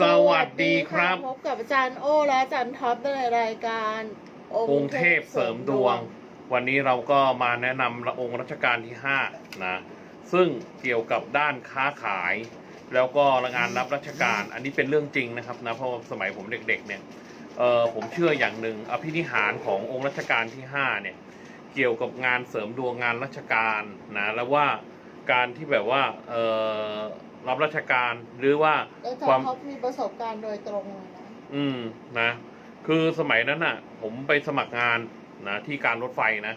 สวัสดีครับ พบกับอาจารย์โอและอาจารย์ท็อปในรายการกรุงเทพเสริมดวง วันนี้เราก็มาแนะนำองค์รัชกาลที่5นะซึ่งเกี่ยวกับด้านค้าขาย แล้วก็งานรับราชการ อันนี้เป็นเรื่องจริงนะครับนะเพราะสมัยผมเด็กๆเนี่ยเออผมเชื่ออย่างหนึ่งอภินิหารขององค์รัชกาลที่5เนี่ยเกี่ยวกับงานเสริมดวงงานราชการนะแล้วว่าการที่แบบว่าเออ รับราชการหรือว่าอาจารความย์ท็อปมีประสบการณ์โดยตรงเลยนะอืมนะ คือสมัยนั้นน่ะ ผมไปสมัครงานนะที่การรถไฟนะ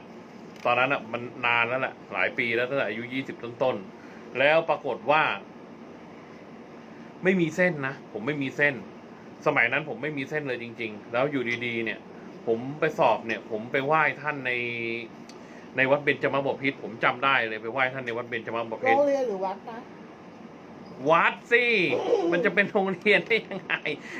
ตอนนั้นอะมันนานแล้วแหละหลายปีแล้วตั้งแต่อายุยี่สิบต้นๆ แล้วปรากฏว่า ไม่มีเส้นนะ ผมไม่มีเส้น สมัยนั้นผมไม่มีเส้นเลยจริง ๆ แล้วอยู่ดีๆ เนี่ย ผมไปสอบเนี่ย ผมไปไหว้ท่านในในวัดเบญจมาบพิตรผมจำได้เลยไปไหว้ท่านในวัดเบญจมาบโรพิตงรเรียนหรือวัดนะ วัดสิ มันจะเป็นโรงเรียนได้ยังไง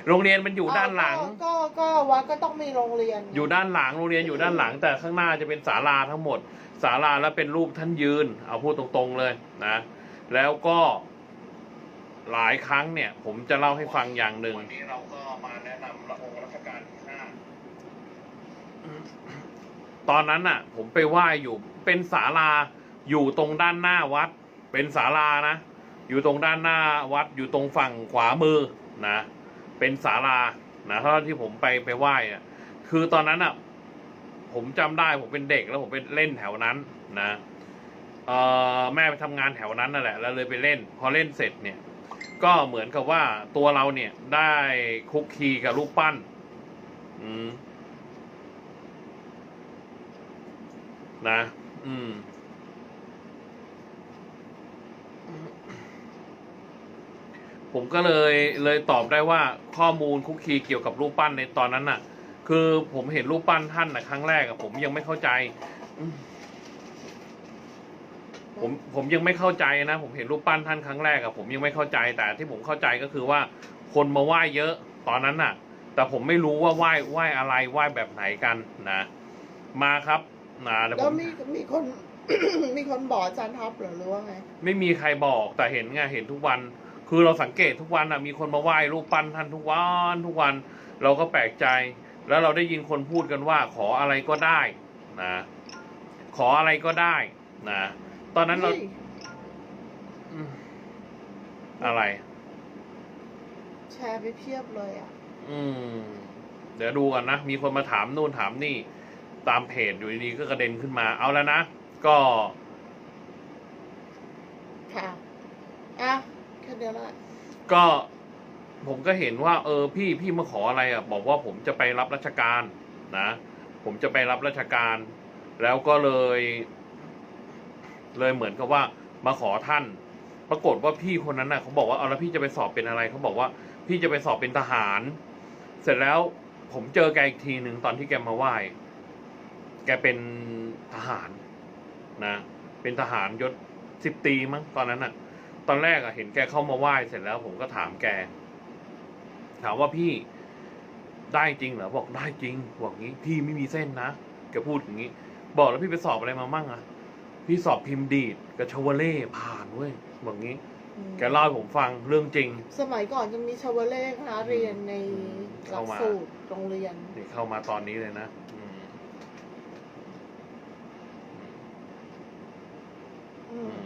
โรงเรียนมันอยู่ด้านหลังก็ก็ก็วัดก็ต้องมีโรงเรียน อยู่ด้านหลัง โรงเรียนอยู่ด้านหลัง แต่ข้างหน้าจะเป็นศาลาทั้งหมด ศาลาแล้วเป็นรูปท่านยืน เอาพูดตรงๆเลยนะ แล้วก็หลายครั้งเนี่ย ผมจะเล่าให้ฟังอย่างหนึ่งวันนี้เราก็มาแนะนำองค์รัชกาลที่ห้าตอนนั้นน่ะ ผมไปไหว้อยู่ เป็นศาลาอยู่ตรงด้านหน้าวัด เป็นศาลานะ อยู่ตรงด้านหน้าวัดอยู่ตรงฝั่งขวามือนะ เป็นศาลานะเท่าที่ผมไปไปไหว้อะคือตอนนั้นอะ ผมจำได้ผมเป็นเด็กแล้วผมไปเล่นแถวนั้นนะเออแม่ไปทำงานแถวนั้นนั่นแหละ แล้วเลยไปเล่น พอเล่นเสร็จเนี่ย ก็เหมือนกับว่าตัวเราเนี่ยได้คุกคีกับรูปปั้น อืมนะ อืม ผมก็เลยเลยตอบได้ว่าข้อมูลคุกคีเกี่ยวกับรูปปั้นในตอนนั้นน่ะ คือผมเห็นรูปปั้นท่านน่ะครั้งแรกอะผมยังไม่เข้าใจอืมผมผมยังไม่เข้าใจนะ ผมเห็นรูปปั้นท่านครั้งแรกอะผมยังไม่เข้าใจ แต่ที่ผมเข้าใจก็คือว่า คนมาไหว้เยอะตอนนั้นน่ะ แต่ผมไม่รู้ว่าไหว้ไหว้อะไรไหว้แบบไหนกันนะมาครับนะเดี๋ยวแล้ผวม มีมีคน มีคนบอกอาจารย์ท็อปเหรอหรือว่าไง ไม่มีใครบอกแต่เห็นไงเห็นทุกวัน คือเราสังเกตทุกวันอะมีคนมาไหว้รูปปั้นท่านทุกวันทุกวันเราก็แปลกใจ แล้วเราได้ยินคนพูดกันว่า ขออะไรก็ได้นะขออะไรก็ได้นะตอนนั้นเราฮ้ยอืมอะไร แชร์ไปเพียบเลยอะ อืม เดี๋ยวดูกันนะ มีคนมาถามนู่นถามนี่ ตามเพจอยู่ดีๆก็กระเด็นขึ้นมา เอาแล้วนะ ก็ ค่ะอะ เดียวละก็ผมก็เห็นว่า เออพี่พี่มาขออะไรอะ บอกว่าผมจะไปรับราชการนะ ผมจะไปรับราชการ แล้วก็เลย เลยเหมือนกับว่ามาขอท่าน ปรากฏว่าพี่คนนั้นน่ะเขาบอกว่าเอาแล้วพี่จะไปสอบเป็นอะไรเขาบอกว่า พี่จะไปสอบเป็นทหาร เสร็จแล้วผมเจอแกอีกทีหนึ่งตอนที่แกมาไหว้แกเป็นทหารนะ เป็นทหารยศสิบตีมั้งตอนนั้นน่ะ ตอนแรกอะเห็นแกเข้ามาไหว้เสร็จแล้วผมก็ถามแก ถามว่าพี่ได้จริงเหรอบอกได้จริงบอกงี้ พี่ไม่มีเส้นนะแกพูดอย่างนี้ บอกแล้วพี่ไปสอบอะไรมามั่งอะพี่สอบพิมพ์ดีดกับชาวเล่ผ่านเว้ยบอกงี้ อืมแกเล่าให้ผมฟังเรื่องจริง สมัยก่อนจะมีชาวเลขนะเรียนในหลัเข้ากมา สูตรโรงเรียน นี่เข้ามาตอนนี้เลยนะอืมอือืมม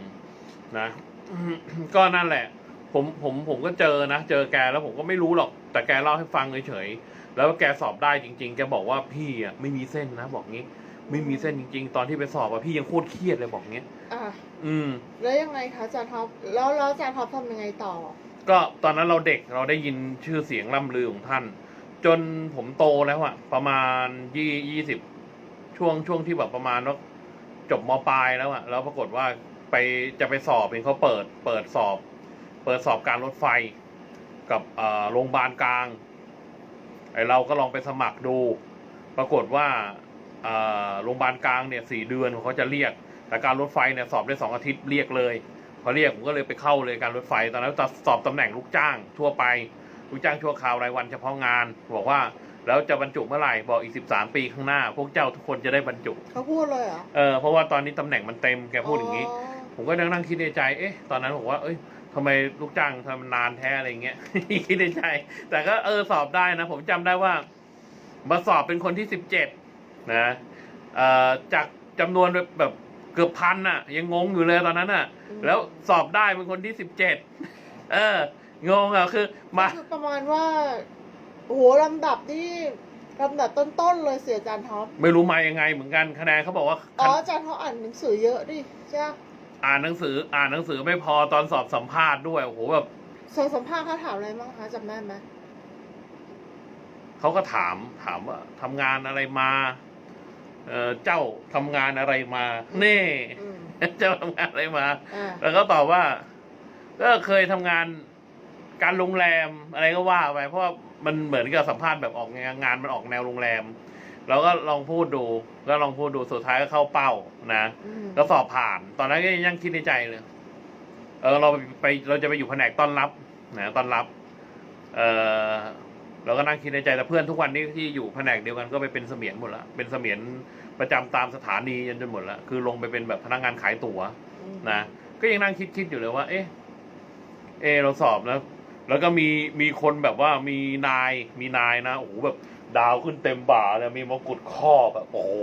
นะ ก็นั่นแหละ ผมผมผมก็เจอนะเจอแกแล้วผมก็ไม่รู้หรอก แต่แกเล่าให้ฟังเฉยๆแล้วแกสอบได้จริง ๆ แกบอกว่าพี่อะไม่มีเส้นนะบอกงี้ ไม่มีเส้นจริง ๆ ตอนที่ไปสอบอะพี่ยังโคตรเครียดเลยบอกงี้อะอืม แล้วยังไงคะอาจารย์ท็อปแล้วแล้วอาจารย์ท็อปทำยังไงต่อ ก็ตอนนั้นเราเด็กเราได้ยินชื่อเสียงล่ำลือของท่าน จนผมโตแล้วอะประมาณยี่ยี่สิบช่วงช่วงที่แบบประมาณว่าจบมปลายแล้วอะแล้วปรากฏว่า ไปจะไปสอบเห็นเขาเปิดเปิดสอบ เปิดสอบการรถไฟกับเอ่อโรงพยาบาลกลางไอเราก็ลองไปสมัครดู ปรากฏว่าเอ่อโรงพยาบาลกลางเนี่ยสี่เดือนเขาจะเรียก แต่การรถไฟเนี่ยสอบได้สองอาทิตย์เรียกเลยพอเรียกผมก็เลยไปเข้าเลยการรถไฟ ตอนนั้นสอบตำแหน่งลูกจ้างทั่วไป ลูกจ้างชั่วคราวรายวันเฉพาะงาน บอกว่าแล้วจะบรรจุเมื่อไหร่บอกอีกสิบสามปีข้างหน้า พวกเจ้าทุกคนจะได้บรรจุเขาพูดเลยเหรอเออเพราะว่าตอนนี้ตำแหน่งมันเต็มแกพูดอย่างนี้นี้ ผมก็นั่งนั่งคิดในใจ เอ๊ะ ตอนนั้นผมว่า เอ้ยทำไมลูกจ้างทำนานแท้อะไรเงี้ย คิดในใจ แต่ก็เออสอบได้นะ ผมจำได้ว่า มาสอบเป็นคนที่สิบเจ็ดนะเอ่อจากจำนวนแบบเกือบพันอะ ยังงงอยู่เลยตอนนั้นอะอืมแล้วสอบได้เป็นคนที่สิบเจ็ดเออ งงอะคือ มาคือประมาณว่าโอ้โหลำดับนี่ลำดับต้นๆเลยเสียอาจารย์ท็อปไม่รู้มายังไงเหมือนกันคะแนนเขาบอกว่า อ๋ออาจารย์ท็อปอ่านหนังสือเยอะดิใช่ปะ อ่านหนังสืออ่านหนังสือไม่พอตอนสอบสัมภาษณ์ด้วยโอ้โหแบบสองสัมภาษณ์เขาถามอะไรบ้างคะจำได้ไหมเขาก็ถามถามว่าทำงานอะไรมา เออเจ้าทำงานอะไรมาเน่ อืม เจ้าทำงานอะไรมา อ่าแล้วก็ตอบว่าก็เคยทำงานการโรงแรมอะไรก็ว่าไปเพราะว่ามันเหมือนกับสัมภาษณ์แบบออกงานงานมันออกแนวโรงแรม เราก็ลองพูดดูก็ลองพูดดูสุดท้ายก็เข้าเป้านะอืมก็สอบผ่าน ตอนนั้นก็ยังคิดในใจเลยเออเราไปเราจะไปอยู่แผนกต้อนรับนะต้อนรับ เออเราก็นั่งคิดในใจแต่เพื่อนทุกวันนี้ที่อยู่แผนกเดียวกันก็ไปเป็นเสมียนหมดละเป็นเสมียนประจำตามสถานีจนจนหมดละคือลงไปเป็นแบบพนักงานขายตั๋วอืมนะก็ยังนั่งคิดคิดอยู่เลยว่า เอ๊ะเอะเราสอบแล้วแล้วก็มีมีคนแบบว่ามีนายมีนายนะโอ้โหแบบ ดาวขึ้นเต็มบ่าเลยมีมงกุฎครอบแบบโอ้โห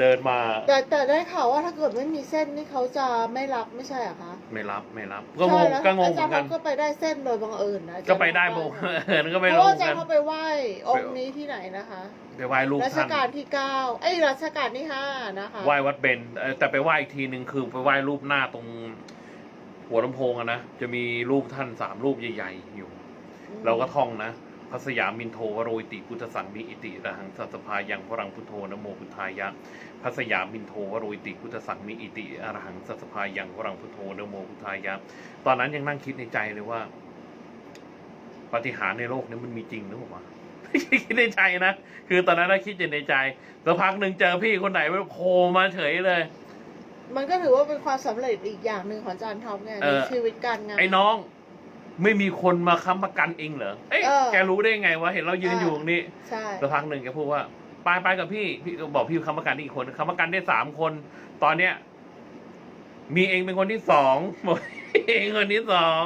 เดินมา แต่แต่ได้ข่าวว่าถ้าเกิดไม่มีเส้นนี่เขาจะไม่รับไม่ใช่เหรอคะไม่รับไม่รับ ก็งใช่งแล้วก็งงอาเหจามืรอนย์กันเขาก็ไปได้เส้นโดยบังเอิญนะก็ไปได้โบเพเออก็ไม่ราะรู้ว่าเหมือาอนจารกันย์เขาไปไหว้องค์นี้ที่ไหนนะคะไปไหว้รูปรัชท่านกาลที่เก้าเอ้ยรัชกาลที่ห้านะคะไหว้วัดเบนเออแต่ไปไหว้อีกทีหนึ่งคือไปไหว้รูปหน้าตรง หัวลำโพงอะนะจะมีรูปท่านสามรูปใหญ่ ๆ อยู่ เราก็ท่องนะพ ระสยามินโทวโรยติพุทธสังมิอิติระหังสัสสภายังพรังพุทโธนะโมพุทธายะพระสยามินโทวโรยติพุทธสังมิอิติอรหังสัสสภายังพรังพุทโธนะโมพุทธายะ ตอนนั้นยังนั่งคิดในใจเลยว่าปาฏิหาริย์ในโลกนี้มันมีจริงหรือเปล่าวะคิดในใจนะ คือตอนนั้นได้คิดอยู่ในใจสักพักหนึ่งเจอพี่คนไหนไม่รู้โผล่มาเฉยเลย มันก็ถือว่าเป็นความสำเร็จอีกอย่างหนึ่งของอาจารย์ท็อปไงเอในอชีวิตการงานไอ้น้อง ไม่มีคนมาค้ำประกันเองเหรอ เอ้ยเออ แกรู้ได้ไงวะ เห็นเรายืนอยู่ตรงนี้ใช่สักพักหนึ่งแกพูดว่า ไปไปกับพี่ พี่ก็บอกพี่ค้ำประกันอีกคนค้ำประกันได้สามคน ตอนเนี้ย มีเองเป็นคนที่สองบอกเองคนที่สอง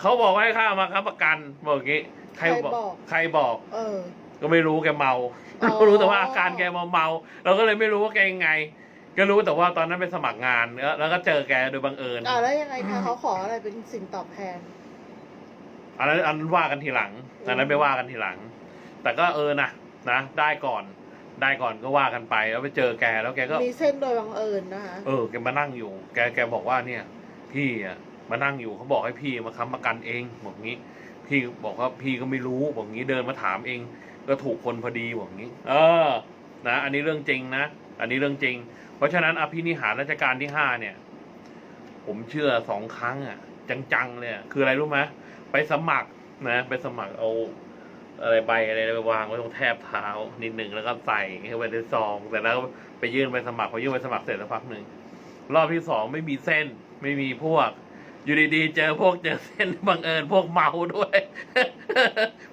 เขาบอกว่าให้ข้ามาค้ำประกันบอกอย่างงี้ ใครบอก ใครบอก เออ ก็ไม่รู้แกเมา อ๋อเรารู้แต่ว่าอาการแกเมาเมาๆเราก็เลยไม่รู้ว่าแกยังไง ก็รู้แต่ว่าตอนนั้นไปสมัครงานแล้วแล้วก็เจอแกโดยบังเอิญ อ่าแล้วยังไงคะเขาขออะไรเป็นสิ่งตอบแทน อันนั้นอันนั้นว่ากันทีหลังอันนั้นไม่ว่ากันทีหลัง แต่ก็เออนะนะได้ก่อนได้ก่อนก็ว่ากันไปแล้วไปเจอแกแล้วแกก็มีเส้นโดยบังเอิญนะคะเออแกมานั่งอยู่ แกแกบอกว่าเนี่ย พี่อะมานั่งอยู่เขาบอกให้พี่มาค้ำประกันเองบอกงี้ พี่บอกว่าพี่ก็ไม่รู้บอกงี้เดินมาถามเอง ก็ถูกคนพอดีบอกงี้ เออ นะ อันนี้เรื่องจริงนะอันนี้เรื่องจริง เพราะฉะนั้นอภินิหารราชการที่ห้าเนี่ย ผมเชื่อสองครั้งอะ จังๆเลยอะคืออะไรรู้ไหม ไปสมัครนะ ไปสมัครเอาอะไรใบอะไรไปวางไว้ตรงแทบเท้านิดหนึ่งแล้วก็ใส่เข้าไปในซองแต่แล้วไปยื่นไปสมัครพอยื่นไปสมัครเสร็จแล้วพักหนึ่งรอบที่สองไม่มีเส้น ไม่มีพวก อยู่ดีๆเจอพวกเจอเส้นบังเอิญพวกเมาด้วย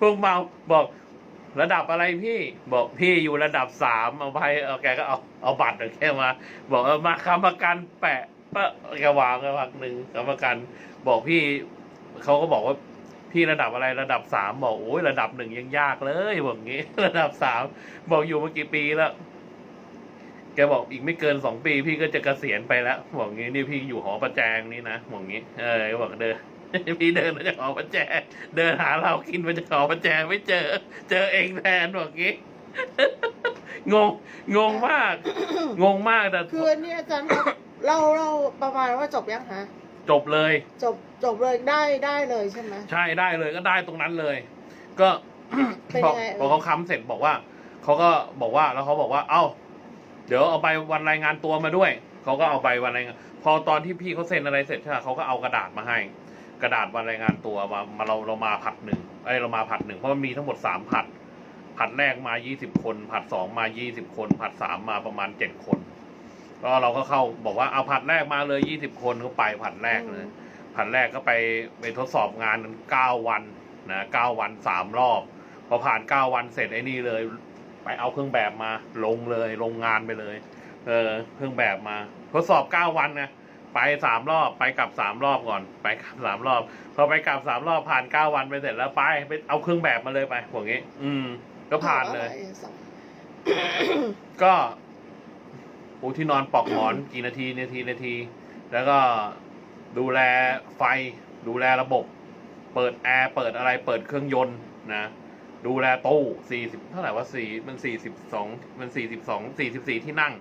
พวกเมาบอกระดับอะไรพี่บอกพี่อยู่ระดับสามเอาไปเอาแกก็เอาเอาบัตรแค่มา บอกเออมาคำประกันแปะปะแกวางไปพักหนึ่งคำประกัน บอกพี่ เขาก็บอกว่าพี่ระดับอะไรระดับสามบอกโอ้ยระดับหนึ่งยังยากเลยบอกงี้ ระดับสามบอกอยู่มากี่ปีแล้วแกบอกอีกไม่เกินสองปี พี่ก็จะเกษียณไปแล้วบอกงี้นี่พี่อยู่หอประแจงนี่นะบอกงี้ เออบอกเดินพี่เดินมาจากหอประแจงเดินหาเรากินมาจากหอประแจงไม่เจอ เจอเองแทนบอกงี้งงงงมาก งงมากแต่คืออันนี้อาจารย์เล่าเล่าประมาณว่าจบยังคะ จบเลย จบจบเลยได้ได้เลยใช่ไหม ใช่ได้เลยก็ได้ตรงนั้นเลย ก็ เป็นพอยังไงเอ่ย พอเขาค้ำเสร็จบอกว่าเขาก็บอกว่าแล้วเขาบอกว่า เอ้า เดี๋ยวเอาใบวันรายงานตัวมาด้วยเขาก็เอาใบวันรายงานพอตอนที่พี่เขาเซ็นอะไรเสร็จใช่ไหมเขาก็เอากระดาษมาให้ กระดาษวันรายงานตัวมามาเราเรามาผัดหนึ่งไอยเรามาผัดหนึ่งเพราะมันมีทั้งหมดสามผัดผัดแรกมายี่สิบคนผัดสองมายี่สิบคนผัดสามมาประมาณเจ็ดคน ก็เราก็เข้าบอกว่าเอาผัดแรกมาเลยยี่สิบคนก็ไปผัดแรกเลย ผัดแรกก็ไปไปทดสอบงานเก้าวันนะเก้าวันสามรอบ พอผ่านเก้าวันเสร็จไอ้นี่เลย ไปเอาเครื่องแบบมาลงเลยลงงานไปเลย เออเครื่องแบบมา ทดสอบเก้าวันนะพไปสามรอบไปกลับสามรอบก่อน ไปกลับสามรอบ พอไปกลับสามรอบผ่านเก้าวันไปเสร็จแล้วไปไปเอาเครื่องแบบมาเลยไปพวกนี้ อืม ก็ผ่านเลยอะไรสักก็ ปูที่นอนปลอกหมอนกี่นาทีนาทีนาที แล้วก็ดูแลไฟ ดูแลระบบ เปิดแอร์เปิดอะไรเปิดเครื่องยนต์นะ ดูแลตู้สี่สิบเท่าไหร่ว่าสี่มันสี่สิบสองมันสี่สิบสองสี่สิบสี่ที่นั่ง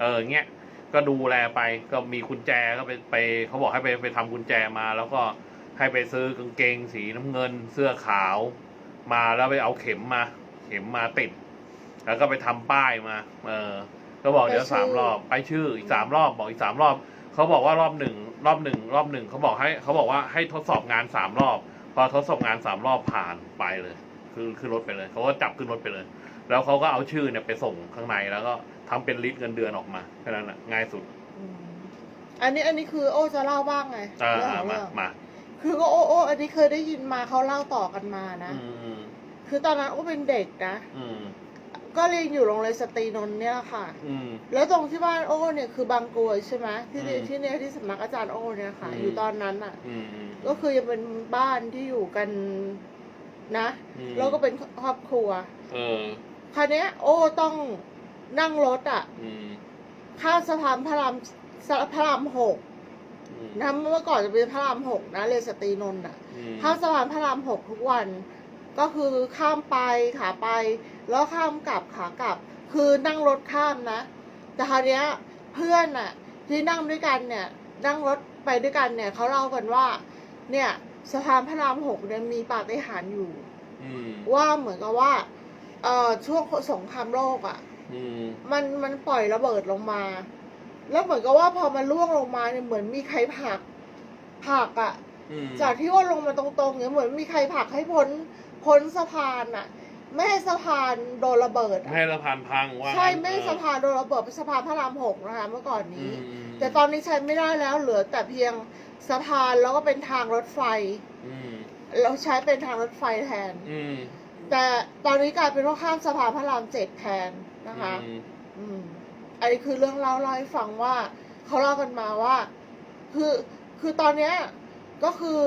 เออเงี้ยก็ดูแลไปก็มีกุญแจก็ไปไปเขาบอกให้ไปไปทำกุญแจมา แล้วก็ให้ไปซื้อกางเกงสีน้ำเงิน เสื้อขาวมาแล้วไปเอาเข็มมา เข็มมาติด แล้วก็ไปทำป้ายมา เออ ก็บอกเดี๋ยวสามรอบไปชื่ออีกสามรอบบอกอีกสามรอบเขาบอกว่ารอบหนึ่งรอบหนึ่งรอบหนึ่งเขาบอกให้เขาบอกว่าให้ทดสอบงานสามรอบ พอทดสอบงานสามรอบผ่านไปเลย คือขึ้นรถไปเลยเขาก็จับขึ้นรถไปเลย แล้วเขาก็เอาชื่อเนี่ยไปส่งข้างในแล้วก็ทำเป็นลิสต์เงินเดือนออกมาแค่นั้นแหะง่ายสุดอืมอันนี้อันนี้คือโอ้จะเล่าบ้างไงอ่าเรื่องอ่าของมาเรื่องมาคือก็โอ้โอ้อันนี้เคยได้ยินมาเขาเล่าต่อกันมานะอืมอืมคือตอนนั้นโอ้เป็นเด็กนะอืม ก็เรียนอยู่โรงเรียนสตรีนนท์เนี่ยแหละค่ะ อืม แล้วตรงที่บ้านโอ้เนี่ยคือบางกรวยใช่ไหมที่เนี่ยอืมที่เนี่ยที่สำนักอาจารย์โอ้เนี่ยค่ะ อืม อยู่ตอนนั้นอะ อืมอืม ก็คือยังเป็นบ้านที่อยู่กันนะ อืม แล้วก็เป็นครอบครัว เออ คราวเนี้ยโอ้ต้องนั่งรถอะ อืมข้ามสะพานพระรามสะพระรามหกอืมนะเมื่อก่อนจะเป็นพระรามหกนะเรียนสตรีนนท์อะ อืมข้ามสะพานพระรามหกทุกวัน ก็คือข้ามไปขาไป แล้วข้ามกลับขากลับ คือนั่งรถข้ามนะ แต่คราวเนี้ยเพื่อนอะที่นั่งด้วยกันเนี่ย นั่งรถไปด้วยกันเนี่ยเขาเล่ากันว่า เนี่ยสะพานพระรามหกเนี่ยมีปาฏิหาริย์อยู่อืมว่าเหมือนกับว่าเอ่อช่วงสงครามโลกอะอืมมันมันปล่อยระเบิดลงมา แล้วเหมือนกับว่าพอมันล่วงลงมาเนี่ยเหมือนมีใครผลักผลักอะอืมจากที่ว่าลงมาตรงๆเนี่ยเหมือนมีใครผลักให้พ้น พ้นสะพานอะไม่ให้สะพานโดนระเบิดไม่อะให้สะพานพังว่าใช่งั้นไม่ให้เออสะพานโดนระเบิดเป็นสะพานพระรามหกนะคะเมื่อก่อนอืนี้มแต่ตอนนี้ใช้ไม่ได้แล้วเหลือแต่เพียงสะพานแล้วก็เป็นทางรถไฟ อืมเราใช้เป็นทางรถไฟแทน อืมแต่ตอนนี้กลายเป็นว่าข้ามสะพานพระรามเจ็ดแทนนะคะ อืมอืมอันนี้คือเรื่องเล่าเล่าให้ฟังว่าเขาเล่ากันมาว่า คือคือตอนเนี้ยก็คือ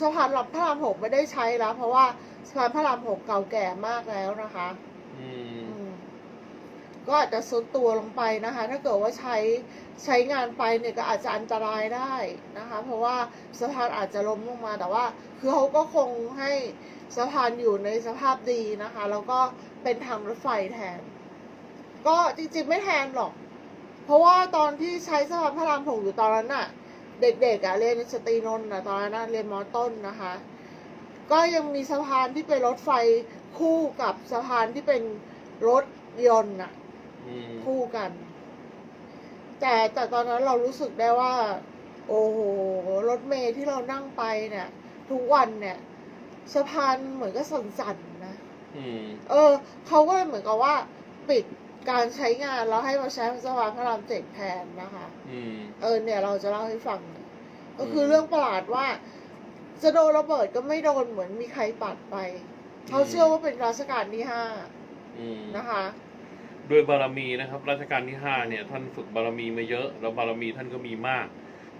สะพานพระรามหกไม่ได้ใช้แล้ว เพราะว่าสะพานพระรามหกเก่าแก่มากแล้วนะคะ อืม อืมก็อาจจะซุดตัวลงไปนะคะ ถ้าเกิดว่าใช้ใช้งานไปเนี่ยก็อาจจะอันตรายได้นะคะ เพราะว่าสะพานอาจจะล้มลงมาแต่ว่า คือเขาก็คงให้สะพานอยู่ในสภาพดีนะคะ แล้วก็เป็นทางรถไฟแทน ก็จริงๆไม่แทนหรอก เพราะว่าตอนที่ใช้สะพานพระรามหกอยู่ตอนนั้นน่ะ เด็กๆอะเรียนสตรีนนท์นะตอนนั้นน่ะเรียนมอต้นนะคะ ก็ยังมีสะพานที่เป็นรถไฟคู่กับสะพานที่เป็นรถยนต์น่ะอืมคู่กัน แต่แต่ตอนนั้นเรารู้สึกได้ว่า โอ้โหรถเมล์ที่เรานั่งไปเนี่ย ทุกวันเนี่ยสะพานเหมือนก็สั่นๆนะ อืมเออเขาก็เลยเหมือนกับว่า ปิดการใช้งานแล้วให้มาใช้สะพานพระรามเจ็ดแทนนะคะ อืม เออเนี่ยเราจะเล่าให้ฟังนะก็คือม เรื่องประหลาดว่า จะโดนระเบิดก็ไม่โดนเหมือนมีใครปัดไป เขาเชื่อว่าเป็นรัชกาลที่ห้าอืมนะคะ ด้วยบารมีนะครับรัชกาลที่ห้าเนี่ย ท่านฝึกบารมีมาเยอะ แล้วบารมีท่านก็มีมาก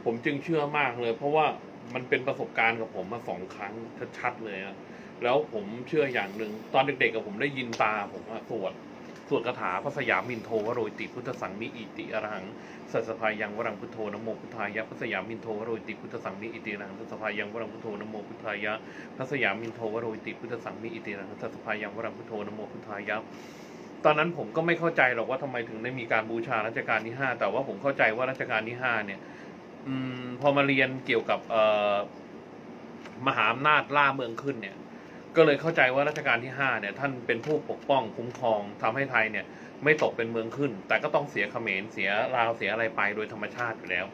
ผมจึงเชื่อมากเลย เพราะว่ามันเป็นประสบการณ์กับผมมาสองครั้งชัดๆเลยอะแล้วผมเชื่ออย่างหนึ่งตอนเด็กๆกับผมได้ยินตาผมอะสวด สวดคาถาพระสยามินโทวโรยติพุทธสังมิอิติอรหังสัสสะพายังวรังพุทโธนโมพุทธายะพระสยามินโทวโรยติพุทธสังมิอิติอรหังสัสสะพายังวรังพุทโธนโมพุทธายะพระสยามินโทวโรยติพุทธสังมิอิติอรหังสัสสะพายังวรังพุทโธนโมพุทธายะตอนนั้นผมก็ไม่เข้าใจหรอกว่าทำไมถึงได้มีการบูชารัชกาลที่ห้าแต่ว่าผมเข้าใจว่ารัชกาลที่ห้าเนี่ยอพอมาเรียนเกี่ยวกับมหาอำนาจล่าเมืองขึ้นเนี่ย ก็เลยเข้าใจว่ารัชกาลที่ห้าเนี่ยท่านเป็นผู้ปกป้องคุ้มครองทำให้ไทยเนี่ยไม่ตกเป็นเมืองขึ้น แต่ก็ต้องเสียเขมรเสียลาวเสียอะไรไปโดยธรรมชาติอยู่แล้ว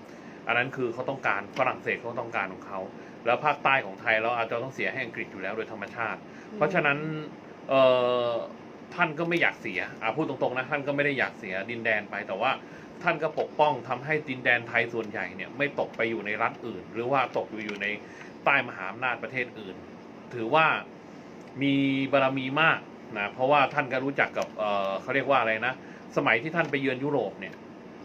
อันนั้นคือเขาต้องการฝรั่งเศสเขาต้องการของเขาแล้วภาคใต้ของไทยเราอาจจะต้องเสียให้อังกฤษอยู่แล้วโดยธรรมชาติ เพราะฉะนั้นเอ่อท่านก็ไม่อยากเสียอ่าพูดตรงๆนะท่านก็ไม่ได้อยากเสียดินแดนไปแต่ว่าท่านก็ปกป้องทำให้ดินแดนไทยส่วนใหญ่เนี่ยไม่ตกไปอยู่ในรัฐอื่น หรือว่าตกอยู่ในใต้มหาอำนาจประเทศอื่น ถือว่า มีบารรมีมากนะเพราะว่าท่านก็รู้จักกับเอ่อเขาเรียกว่าอะไรนะ สมัยที่ท่านไปเยือนยุโรปเนี่ย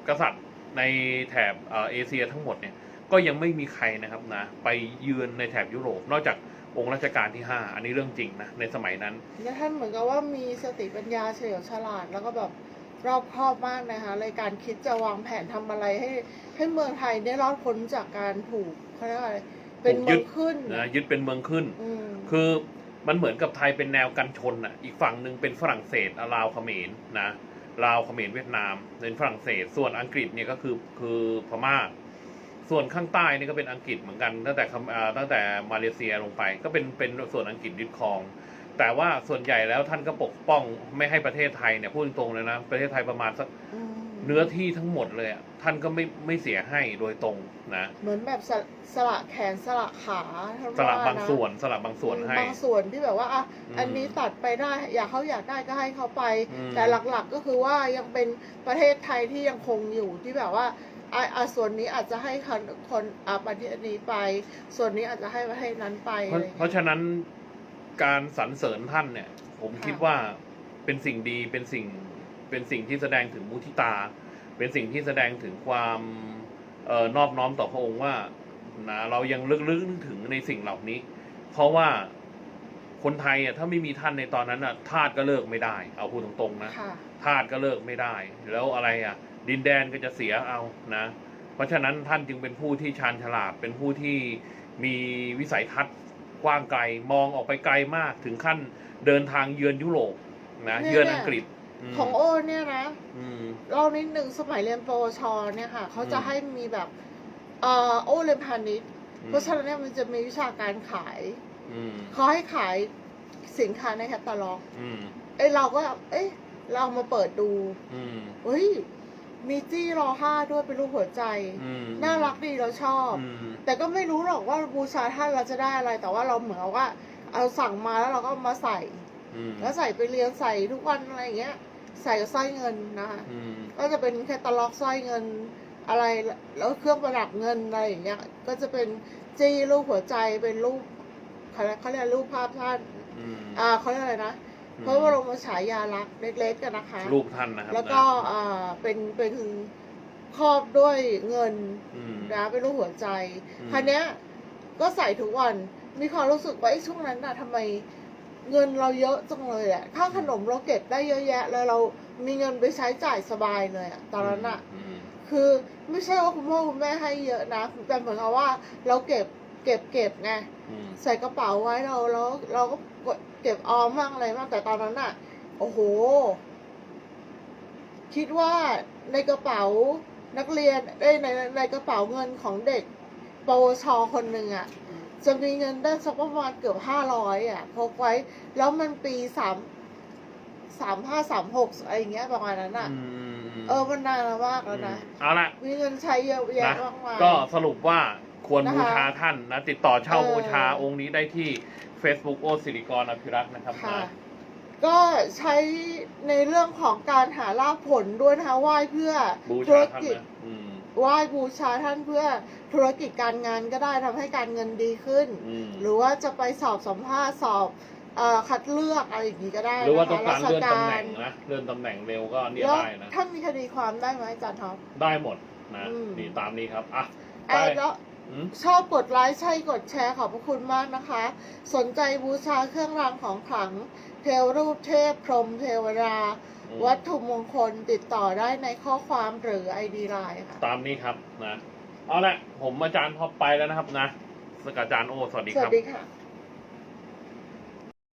กษัตริย์ในแถบเอ่อเอเชียทั้งหมดเนี่ยก็ยังไม่มีใครนะครับนะไปเยือนในแถบยุโรป นอกจากองค์รัชกาลที่ 5 อันนี้เรื่องจริงนะในสมัยนั้นแล้วท่านเหมือนกับว่ามีสติปัญญาเฉลียวฉลาดแล้วก็แบบรอบคอบมากนะคะในการคิดจะวางแผนทำอะไรให้ให้เมืองไทยได้รอดพ้นจากการถูกเขาเรียกว่าอะไรเป็นถูกเมืยึองดขึ้นนะยึดเป็นเมืองขึ้นอืมคือ มันเหมือนกับไทยเป็นแนวกันชนอะ อีกฝั่งหนึ่งเป็นฝรั่งเศสลาวเขมรนะลาวเขมรเวียดนามเป็นฝรั่งเศส ส่วนอังกฤษเนี่ยก็คือคือพม่า ส่วนข้างใต้นี่ก็เป็นอังกฤษเหมือนกันตั้งแต่ตั้งแต่มาเลเซียลงไป ก็เป็นเป็นส่วนอังกฤษยึดครอง แต่ว่าส่วนใหญ่แล้วท่านก็ปกป้องไม่ให้ประเทศไทยเนี่ยพูดตรงเลยนะประเทศไทยประมาณสัก เนื้อที่ทั้งหมดเลยอะท่านก็ไม่ไม่เสียให้โดยตรงนะเหมือนแบบสละสละแขนสละขาท่นสลับว่บางนะส่วนสลับบางส่วนให้ บางส่วนที่แบบว่าอะอืมอันนี้ตัดไปได้ อยากเขาอยากได้ก็ให้เขาไป อืม แต่หลักๆก็คือว่ายังเป็นประเทศไทยที่ยังคงอยู่ที่แบบว่าอะอะส่วนนี้อาจจะให้คนคนอะประเทศนี้ไป ส่วนนี้อาจจะให้ประเทศนั้นไปเพราะอะไรอย่างเพเงี้ย ราะฉะนั้นการสรรเสริญท่านเนี่ย ผมค่ะคิดว่าเป็นสิ่งดีเป็นสิ่ง เป็นสิ่งที่แสดงถึงมุทิตา เป็นสิ่งที่แสดงถึงความเอ่อนอบน้อมต่อพระองค์ว่านะเรายังลึกลึกนึกถึงในสิ่งเหล่านี้ เพราะว่าคนไทยอะถ้าไม่มีท่านในตอนนั้นอะทาสก็เลิกไม่ได้ เอาพูดตรงๆนะค่ะทาสก็เลิกไม่ได้ แล้วอะไรอะ ดินแดนก็จะเสียเอานะ เพราะฉะนั้นท่านจึงเป็นผู้ที่ชาญฉลาดเป็นผู้ที่มีวิสัยทัศน์กว้างไกลมองออกไปไกลมากถึงขั้นเดินทางเยือนยุโรปนะเนี่ยเยือนอังกฤษ มของโอ้เนี่ยนะอืม เรานิดหนึ่งสมัยเรียนปวชเนี่ยค่ะเขาจะอืม ให้มีแบบเอ่อโอ้เรียนพาณิชย์เพราะฉะนั้นเนี่ยมันจะมีวิชาการขายอืมเขาให้ขายสินค้าในแคตตาล็อกอืมเอ้ยเราก็ เอ้ยเรามาเปิดดูอืมเฮ้ยมีจี้รอห้าด้วยเป็นรูปหัวใจ อืมน่ารักดีเราชอบ อืมแต่ก็ไม่รู้หรอกว่าบูชาท่านเราจะได้อะไร แต่ว่าเราเหมือนกับว่า เอาสั่งมาแล้วเราก็เอามาใส่ อืมแล้วใส่ไปเรียนใส่ทุกวันอะไรอย่างเงี้ย ใส่กับสร้อยเงินนะคะอืมก็จะเป็นแคตตาล็อกสร้อยเงินอะไรแล้วเครื่องประดับเงินอะไรอย่างเงี้ย ก็จะเป็นจี้รูปหัวใจเป็นรูปเขาเรียกเขาเรียกรูปภาพท่านอืมอ่าเขาเรียกอะไรนะพระบรมฉายาลักษณ์เล็กๆกันนะคะ รูปท่านนะครับแล้วก็นะอ่าเป็นเป็นครอบด้วยเงิน อืม นะเป็นรูปหัวใจอืม คันเนี้ยก็ใส่ทุกวันมีความรู้สึกว่าไอ้ช่วงนั้นน่ะทำไม เงินเราเยอะจังเลยอะค่าขนมเราเก็บได้เยอะแยะเลยเรามีเงินไปใช้จ่ายสบายเลยอะตอนนั้นอะอืมคือไม่ใช่ว่าคุณพ่อคุณแม่ให้เยอะนะแต่เหมือนกับว่า เราเก็บเก็บเก็บไงอืมใส่กระเป๋าไว้เราแล้วเราก็กดเก็บออมบ้างอะไรบ้างแต่ตอนนั้นอะโอ้โห คิดว่าในกระเป๋านักเรียนเอ้ยในในกระเป๋าเงินของเด็กปวชคนหนึ่งอะ จะมีเงินได้สักประมาณเกือบห้าร้อยอะพกไว้ แล้วมันปีสามสามห้าสามหกอะไรอย่างเงี้ยประมาณนั้นอะอืมเออมันนานมากแล้วนะเอาละมีเงินใช้เยอะแยะนะมากมายก็สรุปว่าควรนะคะบูชาท่านนะ ติดต่อเช่าเออบูชาองค์นี้ได้ที่ Facebook โอสิริกรอภิรักษ์นะครับค่ะนะก็ใช้ในเรื่องของการหาลาภผลด้วยนะคะไหว้เพื่อบูธุชารท่านกิจนะอืม ไหว้บูชาท่านเพื่อธุรกิจการงานก็ได้ทำให้การเงินดีขึ้น อืม หรือว่าจะไปสอบสัมภาษณ์สอบเออคัดเลือกอะไรอย่างนี้ก็ได้หรือว่านะต้องคะการเลื่อนตำแหน่งราชนะเลื่อนตำแหน่งเร็วก็เนี่ยแล้วได้นะถ้ามีคดีความได้ไหมอาจารย์ท็อป ได้หมดนะอืม นี่ตามนี้ครับอะเอ่ไปอแล้วอืม ชอบกดไลค์ใช่กดแชร์ขอบพระคุณมากนะคะ สนใจบูชาเครื่องรางของขลัง เทวรูปเทพพรหมเทวดาอืมวัตถุมงคลติดต่อได้ในข้อความหรือไอดีไลน์ค่ะ ตามนี้ครับนะ เอาละผมอาจารย์ท็อปไปแล้วนะครับนะสกบอาจารย์โอสวัสดีสควัรัสบดีค่ะ